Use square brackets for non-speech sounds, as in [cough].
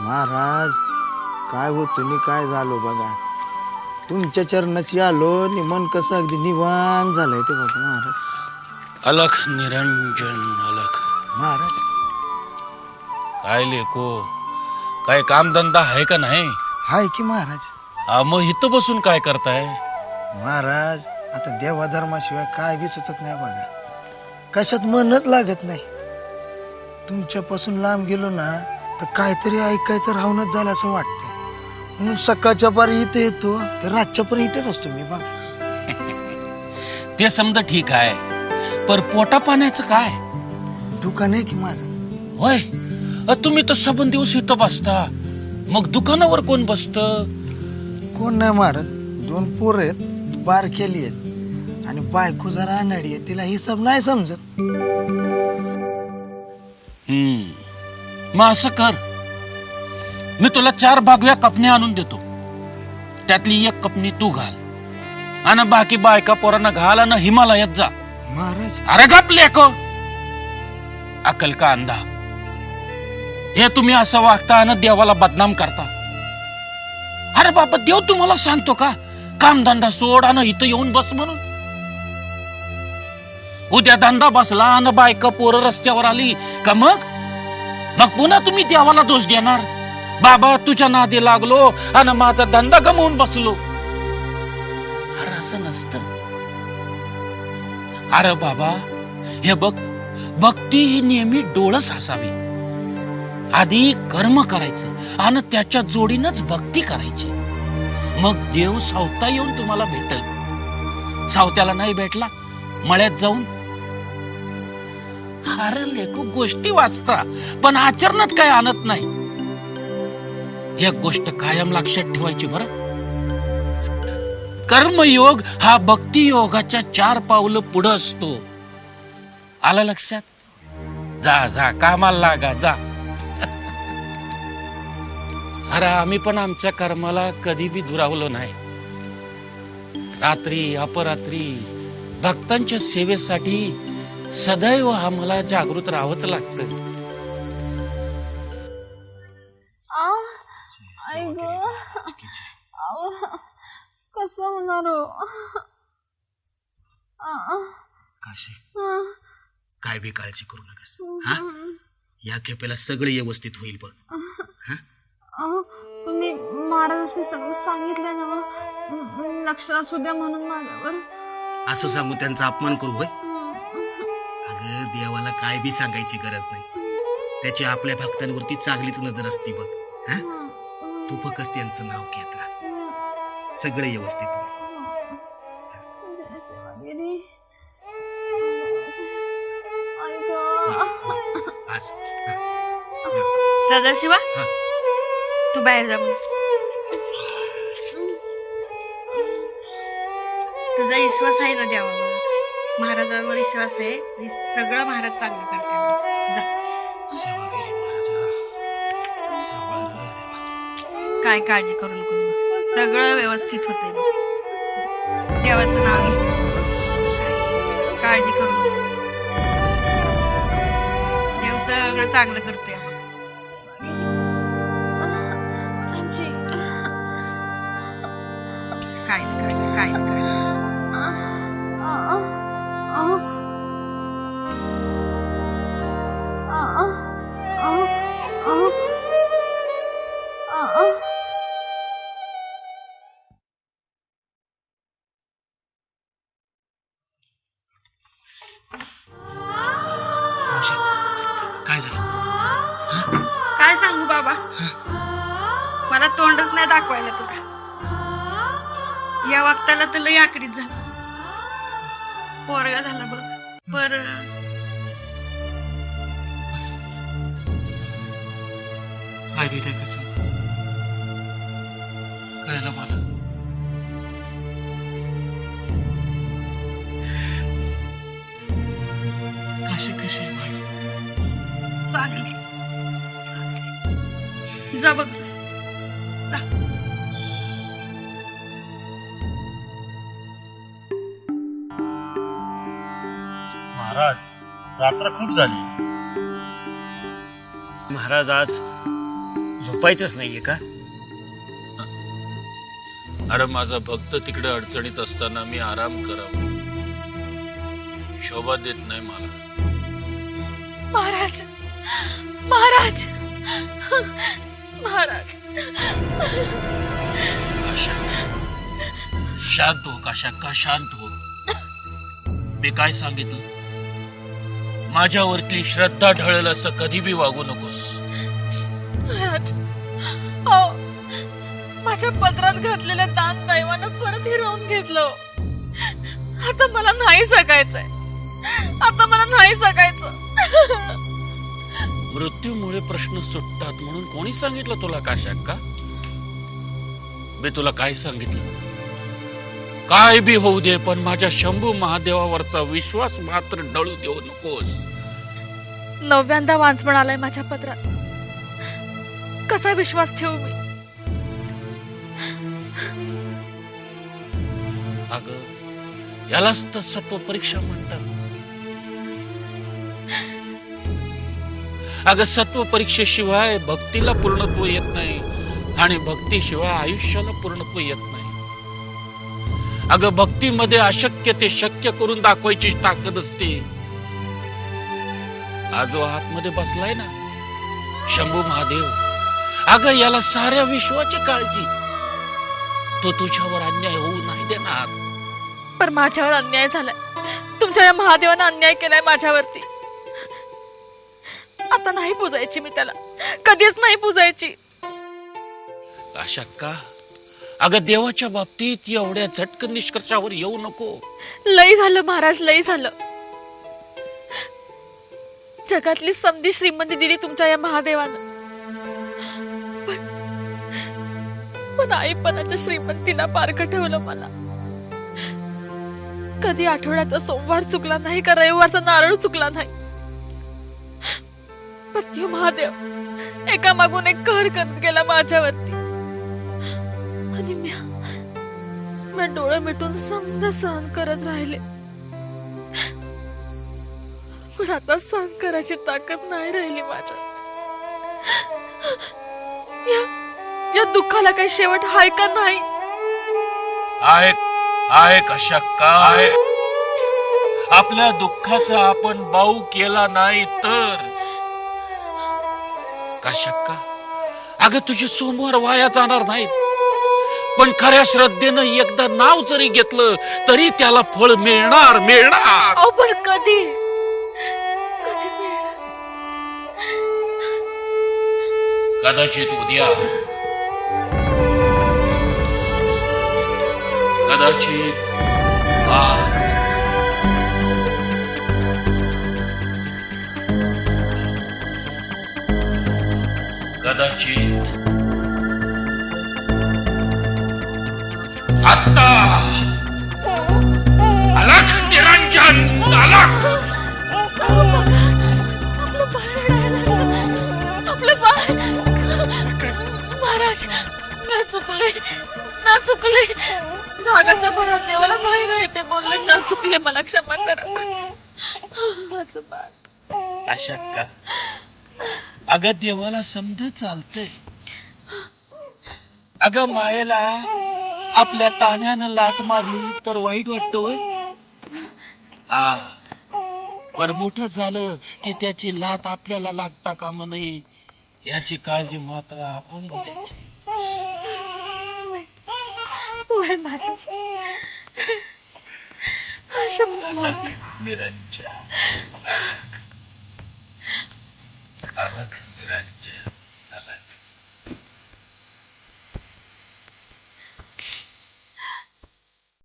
महाराज काय हो तुम्ही काय झालो बघा? तुमच्या चरणाची आलो नि मन कसं अगदी निवान झालंय ते बघा महाराज. अलख निरंजन अलख. महाराज. काय लेको काय कामधंदा आहे का नाही? हाय की महाराज. हा, मग इथं बसून काय करताय? महाराज आता देवा धर्माशिवाय काय बी सुचत नाही बघा. कशात मनच लागत नाही. तुमच्यापासून लांब गेलो ना तर काहीतरी ऐकायचं राहूनच झालं असं वाटतं म्हणून सकाळच्या पारी इथे येतो तर रातच्या पण इथेच असतो मी बघा. [laughs] ते समजा ठीक आहे पर पोटा पाण्याचं काय? दुकान आहे की माझं? होय? अ, तुम्ही तर सबन दिवस इथं बसता. मग दुकानावर कोण बसत? कोण नाही महाराज दोन पोरं आहेत बार केली आहेत. आणि बायको जरा अनाडी आहे तिला हिसाब नाही समजत. हम्म. मग असं कर. मी तुला चार बागव्या कपण्या आणून देतो. त्यातली एक कपनी तू घाल. आणि बाकी बायका पोरांना घाल आणि हिमालयात जा. महाराज. अरे गप लेको अकल का अंधा? हे तुम्ही असं वागता आणि देवाला बदनाम करता. अरे बाबा देव तुम्हाला सांगतो का? कामधंदा सोड आणि इथं येऊन बस म्हणून. उद्या धंदा बसला आणि बायका पोरं रस्त्यावर आली. का मग? मग पुन्हा तुम्ही देवाला दोष देणार? बाबा तुझ्या नादी लागलो आणि माझा धंदा गमावून बसलो. अरे असं नसतं. अरे बाबा हे बघ भक्ती ही नेहमी डोळस असावी आधी कर्म करायचं आणि त्याच्या जोडीनच भक्ती करायची. मग देव सावता येऊन तुम्हाला भेटल. सावत्याला नाही भेटला मळ्यात जाऊन अरे लेखू गोष्टी वाचता पण आचरणात काय आणत नाही. एक गोष्ट कायम लक्षात ठेवायची बर. कर्मयोग हा भक्ती योगाच्या चार पावलं पुढं असतो. आलं लक्षात? जा जा कामाला लागा जा. [laughs] अरे आम्ही पण आमच्या कर्माला कधी बी दुरावलो नाही. रात्री अपरात्री भक्तांच्या सेवेसाठी सदैव आम्हाला जागृत राहावंच लागतं. आ आई ग. आव, कसं होणार हो? काशी आ, काय बी काळजी करू नकस. हा? या खेपेला सगळं व्यवस्थित होईल बघ. तुम्ही महाराजांनी सगळं सांगितलं ना लक्ष असू द्या म्हणून माझ्यावर. असं सांगू त्यांचा अपमान करू होय? अगं देवाला काय बी सांगायची गरज नाही. त्याची आपल्या भक्तांवरती चांगलीच नजर असते बघ. हा? तू फक्त त्यांचं नाव घेत राहा. सगळं व्यवस्थित होईल. आज. हा. सदाशिवा हा. तू बाहेर जा. तुझा विश्वास आहे ना देवावर? महाराजांवर विश्वास आहे. सगळं महाराज चांगलं करते जा. काय काळजी करू नकोस बघ सगळं व्यवस्थित बघ देवाचं नाव घे. काय काळजी करू नको. देव सगळं चांगलं करतोय. काय काळजी काय बाबा. मला तोंडच नाही दाखवायला तुला. या वक्ताला तर लई आकरीत झालं. पोरगा झाला बघ. पर काय काय कसं कळलं मला. कशी कशी आहे माझी? चांगली. जा महाराज रात्र खूप झाली. महाराज आज झोपायचंच नाहीये का? अरे माझा भक्त तिकडे अडचणीत असताना मी आराम करावा. शोभा देत नाही मला. महाराज महाराज. महाराज. शांत हो काशा? का शांत हो? मी काय सांगितलं? माझ्यावरती श्रद्धा ढळल असं कधी बी वागू नकोस. महाराज अहो माझ्या पत्रात घातलेलं दान दैवानं परत हिरावून घेतलं आता मला नाही जगायचंय. आता मला नाही जगायचं. मृत्यूमुळे प्रश्न सुटतात म्हणून कोणी सांगितलं तुला का? मी तुला काय सांगितलं? काय बी होऊ दे पण माझ्या शंभू महादेवावरचा विश्वास मात्र डळू देऊ नकोस. नवव्यांदा वाचपण आलाय माझ्या पत्रात कसा विश्वास ठेवू मी? अग यालाच तर सत्व परीक्षा म्हणतात. अगं सत्व परीक्षेशिवाय भक्तीला पूर्णत्व येत नाही आणि भक्तीशिवाय आयुष्याला पूर्णत्व येत नाही. अगं भक्तीमध्ये अशक्य ते शक्य करून दाखवायची ताकद असते. आज जो आतमध्ये बसलाय ना शंभू महादेव. अगं याला साऱ्या विश्वाची काळजी. तो तुझ्यावर अन्याय होऊ नाही देणार. पण माझ्यावर अन्याय झालाय. तुमच्या या महादेवानं अन्याय केलाय माझ्यावरती. आता नाही पुजायची मी त्याला. कधीच नाही पुजायची अशा का अगं देवाच्या बाबतीत एवढ्या झटकन निष्कर्षावर येऊ नको. लई झालं महाराज लई झालं. जगातली समधी श्रीमंती दिली तुमच्या या महादेवानं. पण पण आईपणाच्या श्रीमंतीला पारखं ठेवलं मला. कधी आठवड्याचा सोमवार चुकला नाही का रविवारचा नारळ चुकला नाही? पण महादेव एका मागून एक कर करत गेला माझ्यावरती. आणि म्या मी डोळे मिटून समजा सहन करत राहिले. पण आता सहन करायची ताकद नाही राहिली माझ्या या या दुःखाला काही शेवट हाय का नाही? आहे आहे कशा काय? आपल्या दुःखाचा आपण बाऊ केला नाही तर? का अगं तुझे सोमवार वाया जाणार नाहीत पण खऱ्या श्रद्धेनं एकदा नाव जरी घेतलं तरी त्याला फळ मिळणार मिळणार. अहो पण कधी? कधी मिळणार? कदाचित उद्या. कदाचित आज. कदाचित आता अलख निरंजन अलख महाराज मी चुकले ना चुकले. नागाच्या भरात देवाला नाही नाही ते बोलले ना चुकले मला क्षमा करा. माझं बाळ. अशा का? अगं देवाला समज चालतंय. अगं मायेला आपल्या ताण्यानं लात मारली तर वाईट वाटतं होय. हा. पण मोठं झालं की त्याची लात आपल्याला लागता कामा नये. याची काळजी मात्र आपण घ्यायची. महाराज शंभर मारते. निरंजन. как